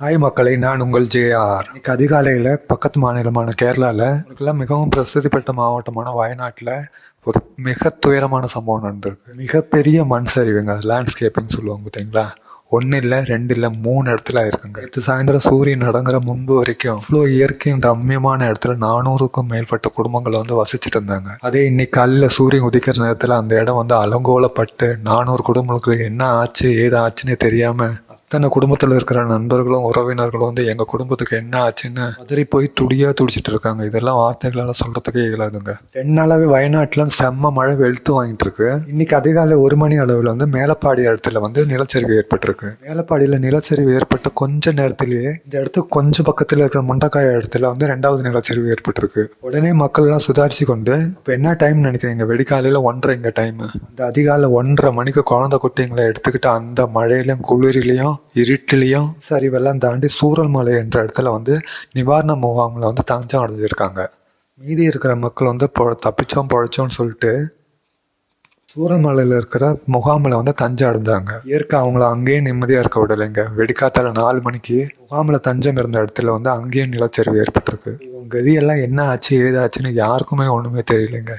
Hi மக்களை நான் உங்கள் ஜேஆர் இன்னைக்கு அதிகாலையில் பக்கத்து மாநிலமான கேரளாவில் மிகவும் பிரசித்தி பெற்ற மாவட்டமான வயநாட்டில் ஒரு மிக துயரமான சம்பவம் நடந்திருக்கு. மிகப்பெரிய மண் சரிவுங்க லேண்ட்ஸ்கேப்பிங் சொல்லுவாங்க பார்த்தீங்களா? ஒன்று இல்லை ரெண்டு இல்லை மூணு இடத்துல இருக்குங்க இது சாயந்தரம் சூரியன் நடங்குற முன்பு வரைக்கும் அவ்வளோ இயற்கையின் ரம்மியமான இடத்துல நானூறுக்கும் மேற்பட்ட குடும்பங்கள் வந்து வசிச்சுட்டு இருந்தாங்க. அதே இன்னைக்கு காலையில் சூரியன் உதிக்கிற நேரத்தில் அந்த இடம் வந்து அலங்கோலப்பட்டு நானூறு குடும்பங்களுக்கு என்ன ஆச்சு ஏது தெரியாமல் அத்தனை குடும்பத்தில் இருக்கிற நண்பர்களும் உறவினர்களும் வந்து எங்கள் குடும்பத்துக்கு என்ன ஆச்சுன்னு அதறி போய் துடியா துடிச்சிட்டு இருக்காங்க. இதெல்லாம் வார்த்தைகளால் சொல்கிறதுக்கே இயலாதுங்க. ரெண்டு நாளாகவே வயநாட்டில் செம்ம மழை வெளுத்து வாங்கிட்டு இருக்கு. இன்னைக்கு அதிகாலை ஒரு மணி அளவில் வந்து மேலப்பாடி இடத்துல வந்து நிலச்சரிவு ஏற்பட்டிருக்கு. மேலப்பாடியில் நிலச்சரிவு ஏற்பட்ட கொஞ்ச நேரத்திலேயே இந்த இடத்துக்கு கொஞ்சம் பக்கத்தில் இருக்கிற முண்டக்காய் இடத்துல வந்து ரெண்டாவது நிலச்சரிவு ஏற்பட்டிருக்கு. உடனே மக்கள்லாம் சுதாரிச்சு கொண்டு இப்போ என்ன டைம் நினைக்கிறீங்க? வெடிக்காலையில் ஒன்றரை இங்கே டைம் அந்த அதிகாலை ஒன்றரை மணிக்கு குழந்தை குட்டிங்களை எடுத்துக்கிட்டு அந்த மழையிலும் குளிரிலையும் இருட்டிலையும் சரிவெல்லாம் தாண்டி சூரல்மலை என்ற இடத்துல வந்து நிவாரண முகாமில் வந்து தஞ்சம் அடைஞ்சிருக்காங்க. மீதி இருக்கிற மக்கள் வந்து பொ தப்பிச்சோம் பொழைச்சோம்னு சொல்லிட்டு சூரமலையில் இருக்கிற முகாமில் வந்து தஞ்சம் அடைஞ்சாங்க. இயற்கை அவங்கள அங்கேயே நிம்மதியாக இருக்க விடலைங்க. வெடிக்காத்தால நாலு மணிக்கு முகாமில் தஞ்சம் இருந்த இடத்துல வந்து அங்கேயும் நிலச்சரிவு ஏற்பட்டிருக்கு. இவங்க கதியெல்லாம் என்ன ஆச்சு ஏதாச்சுன்னு யாருக்குமே ஒன்றுமே தெரியலைங்க.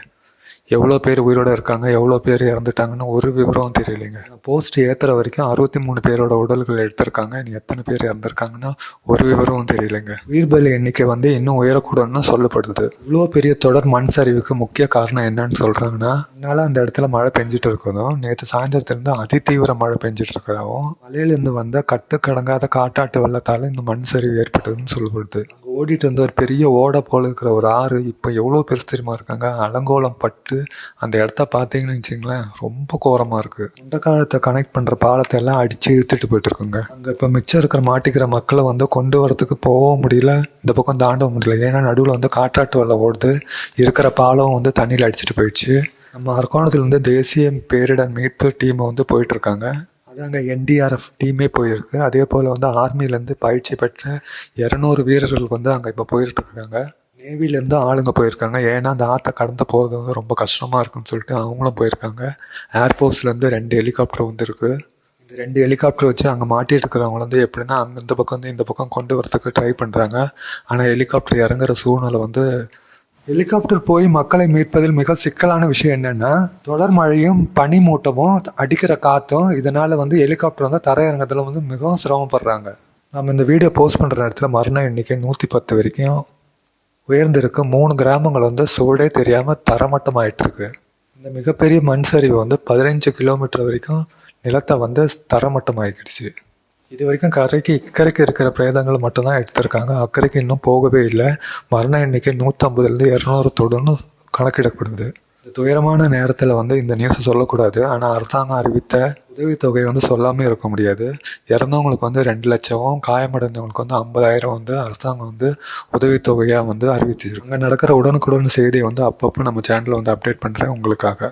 எவ்வளோ பேர் உயிரோட இருக்காங்க எவ்வளோ பேர் இறந்துட்டாங்கன்னு ஒரு விவரம் தெரியலைங்க. போஸ்ட் ஏற்றுற வரைக்கும் அறுபத்தி மூணு பேரோட உடல்கள் எடுத்திருக்காங்க. இனி எத்தனை பேர் இறந்துருக்காங்கன்னா ஒரு விவரமும் தெரியலைங்க. உயிர் பலி எண்ணிக்கை வந்து இன்னும் உயரக்கூடாதுன்னு சொல்லப்படுது. இவ்வளோ பெரிய தொடர் மண் சரிவுக்கு முக்கிய காரணம் என்னன்னு சொல்கிறாங்கன்னா அதனால அந்த இடத்துல மழை பெஞ்சிட்டு இருக்கிறதும் நேற்று சாயந்தரத்துலேருந்து அதிதீவிர மழை பெஞ்சிட்டு இருக்கிறதாவும் மலையிலேருந்து வந்த கட்டுக்கடங்காத காட்டாட்டு வெள்ளத்தால் இந்த மண் சரிவு ஏற்பட்டதுன்னு சொல்லப்படுது. ஓடிட்டு இருந்த ஒரு பெரிய ஓடை போல இருக்கிற ஒரு ஆறு இப்போ எவ்வளோ பெருசு தெரியுமா இருக்காங்க? அலங்கோலம் பட்டு அந்த இடத்த பார்த்தீங்கன்னு வச்சிங்களேன் ரொம்ப கோரமாக இருக்குது இந்த காலத்தை கனெக்ட் பண்ணுற பாலத்தை எல்லாம் அடித்து இழுத்துட்டு போயிட்டுருக்குங்க. அங்கே இப்போ மிச்சம் இருக்கிற மாட்டிக்கிற மக்களை வந்து கொண்டு வரதுக்கு போகவும் முடியல. இந்த பக்கம் தாண்டவும் முடியல. ஏன்னா நடுவில் வந்து காற்றாட்டு வெள்ளம் ஓடுது. இருக்கிற பாலம் வந்து தண்ணியில் அடிச்சிட்டு போயிடுச்சு. நம்ம அரக்கோணத்துலேருந்து தேசிய பேரிடர் மீட்பு டீம் வந்து போயிட்டுருக்காங்க. அதாங்க என்டிஆர்எஃப் டீமே போயிருக்கு. அதே போல் வந்து ஆர்மிலேருந்து பயிற்சி பெற்ற இரநூறு வீரர்கள் வந்து அங்கே இப்போ போயிட்டுருக்காங்க. நேவிலேருந்து ஆளுங்க போயிருக்காங்க. ஏன்னா அந்த ஆற்றை கடந்து போகிறது வந்து ரொம்ப கஷ்டமாக இருக்குன்னு சொல்லிட்டு அவங்களும் போயிருக்காங்க. ஏர்ஃபோர்ஸ்லேருந்து ரெண்டு ஹெலிகாப்டர் வந்துருக்கு. இந்த ரெண்டு ஹெலிகாப்டர் வச்சு அங்கே மாட்டிட்டு இருக்கிறவங்க வந்து எப்படின்னா அங்கே இந்த பக்கம் வந்து இந்த பக்கம் கொண்டு வரத்துக்கு ட்ரை பண்ணுறாங்க ஆனால் ஹெலிகாப்டர் இறங்குற சூழ்நிலை வந்து ஹெலிகாப்டர் போய் மக்களை மீட்பதில் மிக சிக்கலான விஷயம் என்னென்னா தொடர் மழையும் பனிமூட்டமும் அடிக்கிற காற்றும் இதனால் வந்து ஹெலிகாப்டர் வந்து தரையிறங்கத்தில் வந்து மிகவும் சிரமப்படுறாங்க. நம்ம இந்த வீடியோ போஸ்ட் பண்ணுற இடத்துல மரண எண்ணிக்கை நூற்றி பத்து வரைக்கும் உயர்ந்திருக்கு. மூணு கிராமங்கள் வந்து சூடே தெரியாமல் தரமட்டமாயிட்டு இருக்கு இந்த மிகப்பெரிய மண் சரிவு வந்து பதினஞ்சு கிலோமீட்டர் வரைக்கும் நிலத்தை வந்து தரமட்டமாகிடுச்சு இது வரைக்கும் கரைக்கு இக்கரைக்கு இருக்கிற பிரேதங்கள் மட்டும்தான் எடுத்திருக்காங்க. அக்கறைக்கு இன்னும் போகவே இல்லை. மரண எண்ணிக்கை நூற்றம்பதுலேருந்து இரநூறு தொடுன்னு கணக்கிடப்படுது. துயரமான நேரத்தில் வந்து இந்த நியூஸை சொல்லக்கூடாது. ஆனால் அரசாங்கம் அறிவித்த உதவித்தொகை வந்து சொல்லாமல் இருக்க முடியாது. இறந்தவங்களுக்கு வந்து ரெண்டு லட்சமும் காயமடைந்தவங்களுக்கு வந்து ஐம்பதாயிரம் வந்து அரசாங்கம் வந்து உதவித்தொகையாக வந்து அறிவிச்சிருக்கு. அங்கே நடக்கிற உடனுக்குடன் செய்தியை வந்து அப்பப்போ நம்ம சேனலில் வந்து அப்டேட் பண்ணுறேன் உங்களுக்காக.